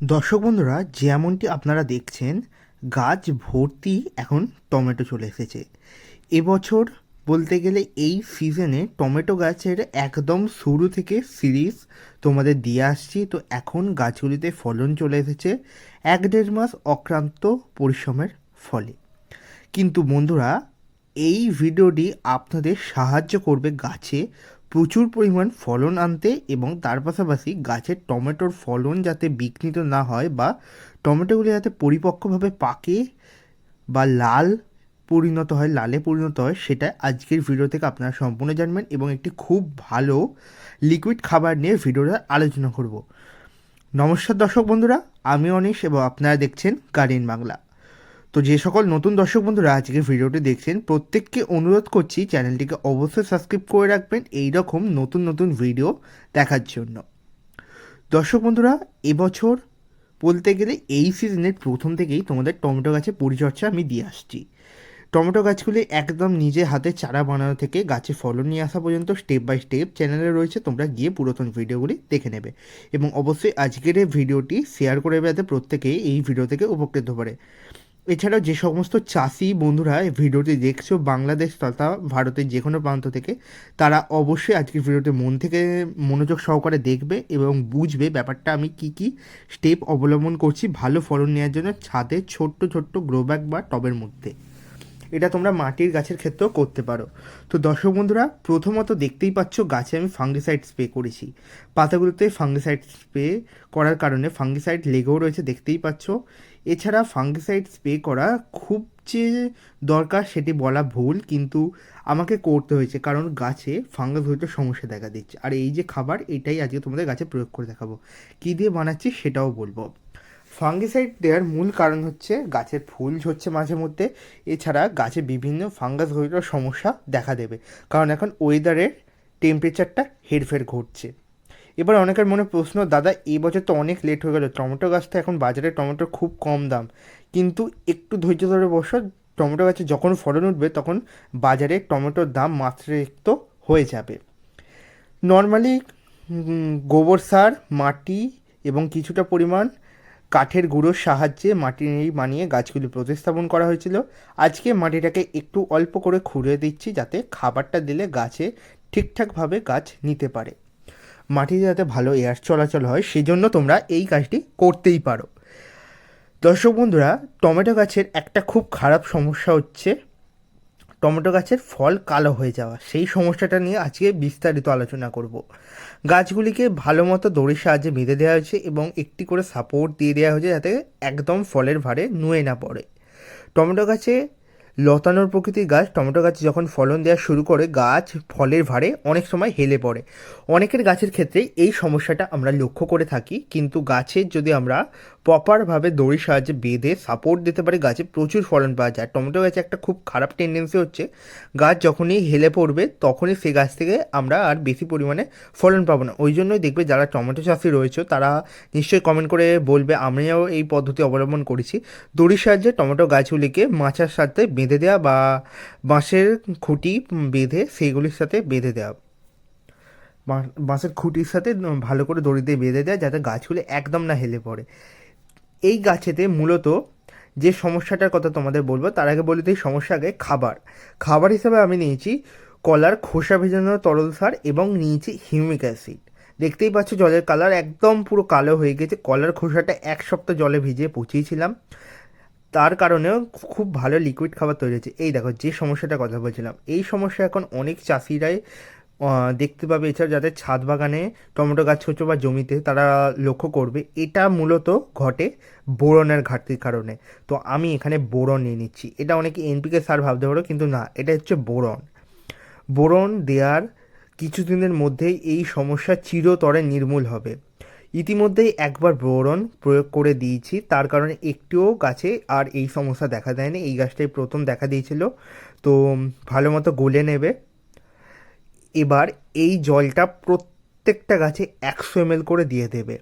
দর্শক বন্ধুরা, যেমনটি আপনারা দেখছেন, গাছ ভর্তি এখন টমেটো চলে এসেছে। এবছর বলতে গেলে এই সিজনে টমেটো গাছের একদম শুরু থেকে সিরিজ তোমাদের দিয়ে আসছি। তো এখন গাছগুলিতে ফলন চলে এসেছে, এক দেড় মাস অক্রান্ত পরিশ্রমের ফলে। কিন্তু বন্ধুরা, এই ভিডিওটি আপনাদের সাহায্য করবে গাছে প্রচুর পরিমাণ ফলন আনতে এবং তার পাশাপাশি গাছের টমেটোর ফলন যাতে বিঘ্নিত না হয় বা টমেটোগুলি যাতে পরিপক্কভাবে পাকে বা লাল পরিণত হয়, লালে পরিণত হয়, সেটা আজকের ভিডিও থেকে আপনারা সম্পূর্ণ জানবেন এবং একটি খুব ভালো লিকুইড খাবার নিয়ে ভিডিওটা আলোচনা করব। নমস্কার দর্শক বন্ধুরা, আমি অনিশ এবং আপনারা দেখছেন গার্ডেন বাংলা। তো যে সকল নতুন দর্শক বন্ধুরা আজকের ভিডিওটি দেখছেন, প্রত্যেককে অনুরোধ করছি চ্যানেলটিকে অবশ্যই সাবস্ক্রাইব করে রাখবেন এই রকম নতুন নতুন ভিডিও দেখার জন্য। দর্শক বন্ধুরা, এবছর বলতে গেলে এই সিজনের প্রথম থেকেই তোমাদের টমেটো গাছের পরিচর্যা আমি দিয়ে আসছি। টমেটো গাছগুলি একদম নিজে হাতে চারা বানানো থেকে গাছে ফলন নিয়ে আসা পর্যন্ত স্টেপ বাই স্টেপ চ্যানেলে রয়েছে, তোমরা গিয়ে পুরাতন ভিডিওগুলি দেখে নেবে এবং অবশ্যই আজকের এই ভিডিওটি শেয়ার করে যাতে প্রত্যেকেই এই ভিডিও থেকে উপকৃত পারে। এছাড়াও যে সমস্ত চাষি বন্ধুরা ভিডিওটি দেখছ, বাংলাদেশ তথা ভারতের যে কোনো প্রান্ত থেকে, তারা অবশ্যই আজকের ভিডিওটি মন থেকে মনোযোগ সহকারে দেখবে এবং বুঝবে ব্যাপারটা আমি কি কি স্টেপ অবলম্বন করছি ভালো ফলন নেওয়ার জন্য ছাদে ছোট্ট ছোট্ট গ্রো ব্যাগ বা টবের মধ্যে। এটা তোমরা মাটির গাছের ক্ষেত্রেও করতে পারো। তো দর্শক বন্ধুরা, প্রথমত দেখতেই পাচ্ছ গাছে আমি ফাঙ্গিসাইড স্প্রে করেছি। পাতাগুলোতে ফাঙ্গিসাইড স্প্রে করার কারণে ফাঙ্গিসাইড লেগেও রয়েছে, দেখতেই পাচ্ছ। এছাড়া ফাঙ্গিসাইড স্প্রে করা খুব যে দরকার সেটি বলা ভুল, কিন্তু আমাকে করতে হয়েছে। কারণ গাছে ফাঙ্গাস হয়তো সমস্যা দেখা দিচ্ছে। আর এই যে খাবার, এটাই আজকে তোমাদের গাছে প্রয়োগ করে দেখাবো। কী দিয়ে বানাচ্ছি সেটাও বলব। ফাঙ্গিসাইড দেওয়ার মূল কারণ হচ্ছে গাছের ফুল ঝরছে মাঝে মধ্যে। এছাড়া গাছে বিভিন্ন ফাঙ্গাস জড়িত সমস্যা দেখা দেবে। কারণ এখন ওয়েদারের টেম্পারেচারটা হেরফের ঘটছে। এবার অনেকের মনে প্রশ্ন, দাদা, এই বছর তো অনেক লেট হয়ে গেল, টমেটো গাছটা এখন বাজারে টমেটোর খুব কম দাম। কিন্তু একটু ধৈর্য ধরে বসো, টমেটো গাছে যখন ফলন উঠবে তখন বাজারে টমেটোর দাম মাত্রাতিরিক্ত হয়ে যাবে। নর্মালি গোবর সার, মাটি এবং কিছুটা পরিমাণ কাঠের গুঁড়োর সাহায্যে মাটি বানিয়ে গাছগুলি প্রতিস্থাপন করা হয়েছিল। আজকে মাটিটাকে একটু অল্প করে খুঁড়ে দিচ্ছি যাতে খাবারটা দিলে গাছে ঠিকঠাকভাবে গাছ নিতে পারে। মাটিতে যাতে ভালো এয়ার চলাচল হয় সেই জন্য তোমরা এই কাজটি করতেই পারো। দর্শক বন্ধুরা, টমেটো গাছের একটা খুব খারাপ সমস্যা হচ্ছে, টমেটো গাছের ফল কালো হয়ে যাওয়া। সেই সমস্যাটা নিয়ে আজকে বিস্তারিত আলোচনা করব। গাছগুলিকে ভালো মতো দড়ির সাহায্যে বেঁধে দেওয়া হয়েছে এবং একটি করে সাপোর্ট দিয়ে দেওয়া হয়েছে যাতে একদম ফলের ভারে নুয়ে না পড়ে। টমেটো গাছে লতানোর প্রকৃতির গাছ, টমেটো গাছ যখন ফলন দেওয়া শুরু করে, গাছ ফলের ভারে অনেক সময় হেলে পড়ে। অনেকের গাছের ক্ষেত্রে এই সমস্যাটা আমরা লক্ষ্য করে থাকি, কিন্তু গাছের যদি আমরা প্রপারভাবে দড়ির সাহায্যে বেঁধে সাপোর্ট দিতে পারে গাছে প্রচুর ফলন পাওয়া যায়। টমেটো গাছে একটা খুব খারাপ টেন্ডেন্সি হচ্ছে, গাছ যখনই হেলে পড়বে তখনই সে গাছ থেকে আমরা আর বেশি পরিমাণে ফলন পাবো না। ওই জন্যই দেখবে যারা টমেটো চাষি রয়েছে, তারা নিশ্চয়ই কমেন্ট করে বলবে, আমিও এই পদ্ধতি অবলম্বন করেছি। দড়ির সাহায্যে টমেটো গাছগুলিকে মাচার সাথে বেঁধে দেওয়া বা বাঁশের খুঁটি বেঁধে সেইগুলির সাথে বেঁধে দেওয়া। বাঁশের খুঁটির সাথে ভালো করে দড়ি দিয়ে বেঁধে দেয় যাতে গাছগুলি একদম না হেলে পড়ে। এই গাছেতে মূলত যে সমস্যাটার কথা তোমাদের বলব, তার আগে বলি তো এই সমস্যা আগে খাবার। খাবার হিসেবে আমি নিয়েছি কলার খোসা ভেজানো তরল সার এবং নিয়েছি হিউমিক অ্যাসিড। দেখতেই পাচ্ছ জলের কালার একদম পুরো কালো হয়ে গেছে। কলার খোসাটা এক সপ্তাহ জলে ভিজিয়ে পচিয়েছিলাম। তার কারণেও খুব ভালো লিকুইড খাবার তৈরি হয়েছে। এই দেখো, যে সমস্যাটার কথা বলছিলাম। এই সমস্যা এখন অনেক চাষিরাই দেখতে পাবে। এছাড়া যাদের ছাদ বাগানে টমেটো গাছ ছোটো বা জমিতে, তারা লক্ষ্য করবে, এটা মূলত ঘটে বোরনের ঘাটতির কারণে। তো আমি এখানে বোরন নিয়ে নিচ্ছি। এটা অনেকে এনপিকে সার ভাবতে পারো, কিন্তু না, এটা হচ্ছে বোরন। বোরন দেওয়ার কিছুদিনের মধ্যেই এই সমস্যা চিরতরে নির্মূল হবে। ইতিমধ্যেই একবার বোরন প্রয়োগ করে দিয়েছি, তার কারণে একটিও গাছে আর এই সমস্যা দেখা দেয়নি। এই গাছটাই প্রথম দেখা দিয়েছিল। তো ভালো মতো গলে নেবে। এবার এই জলটা প্রত্যেকটা গাছে একশো এমএল করে দিয়ে দেবে।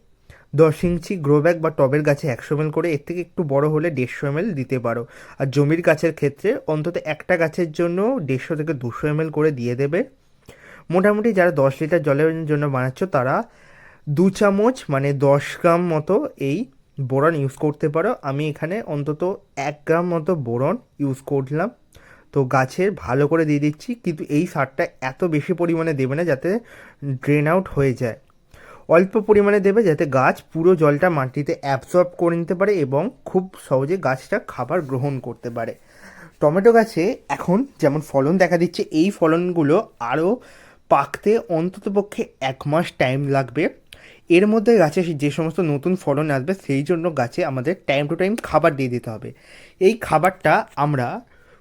দশ ইঞ্চি গ্রো ব্যাগ বা টবের গাছে একশো এমএল করে, এর থেকে একটু বড় হলে দেড়শো এমএল দিতে পারো। আর জমির গাছের ক্ষেত্রে অন্তত একটা গাছের জন্য দেড়শো থেকে দুশো এমএল করে দিয়ে দেবে। মোটামুটি যারা দশ লিটার জলের জন্য বানাচ্ছ, তারা দু চামচ মানে দশ গ্রাম মতো এই বোরন ইউজ করতে পারো। আমি এখানে অন্তত এক গ্রাম মতো বোরন ইউজ করলাম। তো গাছের ভালো করে দিয়ে দিচ্ছি, কিন্তু এই সারটা এত বেশি পরিমাণে দেবে না যাতে ড্রেন আউট হয়ে যায়। অল্প পরিমাণে দেবে যাতে গাছ পুরো জলটা মাটিতে অ্যাবসর্ব করে নিতে পারে এবং খুব সহজে গাছটা খাবার গ্রহণ করতে পারে। টমেটো গাছে এখন যেমন ফলন দেখা দিচ্ছে, এই ফলনগুলো আরও পাকতে অন্ততপক্ষে এক মাস টাইম লাগবে। এর মধ্যে গাছে যে সমস্ত নতুন ফলন আসবে, সেই জন্য গাছে আমাদের টাইম টু টাইম খাবার দিয়ে দিতে হবে। এই খাবারটা আমরা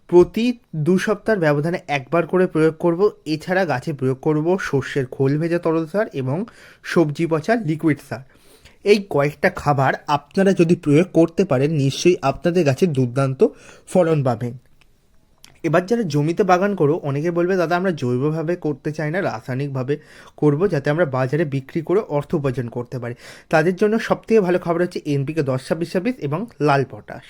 প্রতি দু সপ্তাহের ব্যবধানে একবার করে প্রয়োগ করব। এছাড়া গাছে প্রয়োগ করব সর্ষের খোল ভেজা তরল সার এবং সবজি পচা লিকুইড সার। এই কয়েকটা খাবার আপনারা যদি প্রয়োগ করতে পারেন, নিশ্চয়ই আপনাদের গাছে দুর্দান্ত ফলন পাবেন। এবার যারা জমিতে বাগান করো, অনেকে বলবে, দাদা, আমরা জৈবভাবে করতে চাই না, রাসায়নিকভাবে করব যাতে আমরা বাজারে বিক্রি করে অর্থ উপার্জন করতে পারি। তাদের জন্য সবথেকে ভালো খাবার হচ্ছে এনপিকে দশ ছাব্বিশ ছাব্বিশ এবং লাল পটাশ।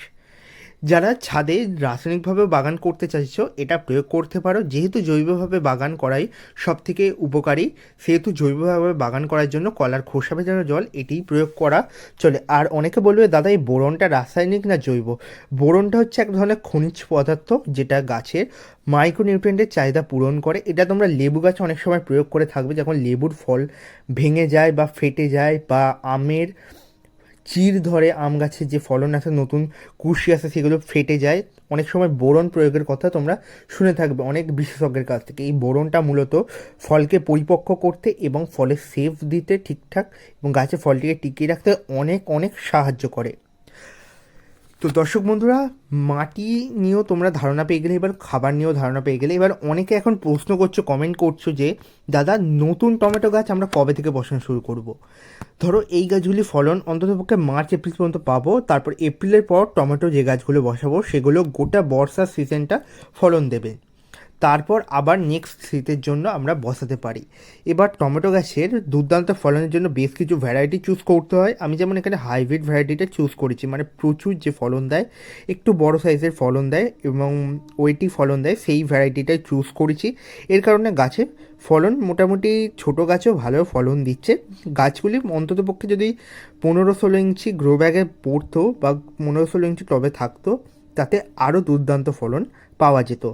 যারা ছাদে রাসায়নিকভাবে বাগান করতে চাইছো, এটা প্রয়োগ করতে পারো। যেহেতু জৈবভাবে বাগান করাই সব থেকে উপকারী, সেহেতু জৈবভাবে বাগান করার জন্য কলার খোসা ভেজানো জল, এটিই প্রয়োগ করা চলে। আর অনেকে বলবে, দাদা, এই বোরনটা রাসায়নিক না জৈব? বোরনটা হচ্ছে এক ধরনের খনিজ পদার্থ যেটা গাছের মাইক্রোনিউট্রিয়েন্টের চাহিদা পূরণ করে। এটা তোমরা লেবু গাছে অনেক সময় প্রয়োগ করে থাকবে। যখন লেবুর ফল ভেঙে যায় বা ফেটে যায় বা আমের চির ধরে আম গাছের যে ফলন আসে নতুন কুশি আসে সেগুলো ফেটে যায়। অনেক সময় বোরন প্রয়োগের কথা তোমরা শুনে থাকবে, অনেক বিশেষজ্ঞের কাছ থেকে। এই বোরনটা মূলত ফলকে পরিপক্ক করতে এবং ফলে সেফ দিতে ঠিকঠাক এবং গাছে ফলটিকে টিকিয়ে রাখতে অনেক অনেক সাহায্য করে। তো দর্শক বন্ধুরা, মাটি নিয়েও তোমরা ধারণা পেয়ে গেলে, এবার খাবার নিয়েও ধারণা পেয়ে গেলে, এবার অনেকে এখন প্রশ্ন করছ কমেন্ট করছ যে, দাদা, নতুন টমেটো গাছ আমরা কবে থেকে বসানো শুরু করব। ধরো এই গাছগুলি ফলন অন্ততপক্ষে মার্চ, এপ্রিল পর্যন্ত পাবো, তারপর এপ্রিলের পর টমেটো যে গাছগুলো বসাবো, সেগুলো গোটা বর্ষার সিজনটা ফলন দেবে তারপর আবার নেক্সট শীতের জন্য আমরা বসাতে পারি। এবার টমেটো গাছের দুর্দান্ত ফলনের জন্য বেশ কিছু ভ্যারাইটি চুজ করতে হয়। আমি যেমন এখানে হাইব্রিড ভ্যারাইটিটা চুজ করেছি মানে প্রচুর যে ফলন দেয়, একটু বড় সাইজের ফলন দেয় এবং ওইটি ফলন দেয়, সেই ভ্যারাইটিটাই চুজ করেছি। এর কারণে গাছে ফলন মোটামুটি ছোট গাছেও ভালো ফলন দিচ্ছে। গাছগুলি অন্ততপক্ষে যদি পনেরো ষোলো ইঞ্চি গ্রো ব্যাগে পড়তো বা পনেরো ষোলো ইঞ্চি টবে থাকতো, তাতে আরও দুর্দান্ত ফলন পাওয়া যেত।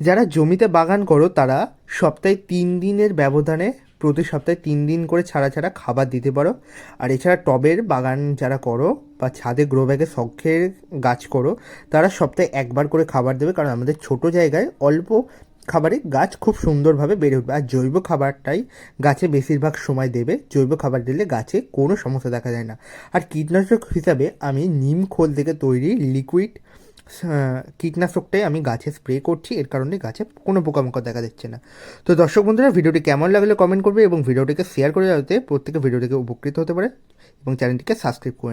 যারা জমিতে বাগান করো, তারা সপ্তাহে তিন দিনের ব্যবধানে, প্রতি সপ্তাহে তিন দিন করে ছাড়া ছাড়া খাবার দিতে পারো। আর এছাড়া টবের বাগান যারা করো বা ছাদে গ্রো ব্যাগে শখের গাছ করো, তারা সপ্তাহে একবার করে খাবার দেবে। কারণ আমাদের ছোট জায়গায় অল্প খাবারে গাছ খুব সুন্দরভাবে বেড়ে উঠবে। আর জৈব খাবারটাই গাছে বেশিরভাগ সময় দেবে। জৈব খাবার দিলে গাছে কোনো সমস্যা দেখা যায় না। আর কীটনাশক হিসাবে আমি নিম খোল থেকে তৈরি লিকুইড কীটনাশকটাই আমি গাছে স্প্রে করছি, এর কারণে গাছে কোনো পোকামাকড় দেখা যাচ্ছে না। তো দর্শক বন্ধুরা, ভিডিওটি কেমন লাগলে কমেন্ট করবে এবং ভিডিওটিকে শেয়ার করে যাতে প্রত্যেকে ভিডিওটিকে উপকৃত হতে পারে এবং চ্যানেলটিকে সাবস্ক্রাইব করে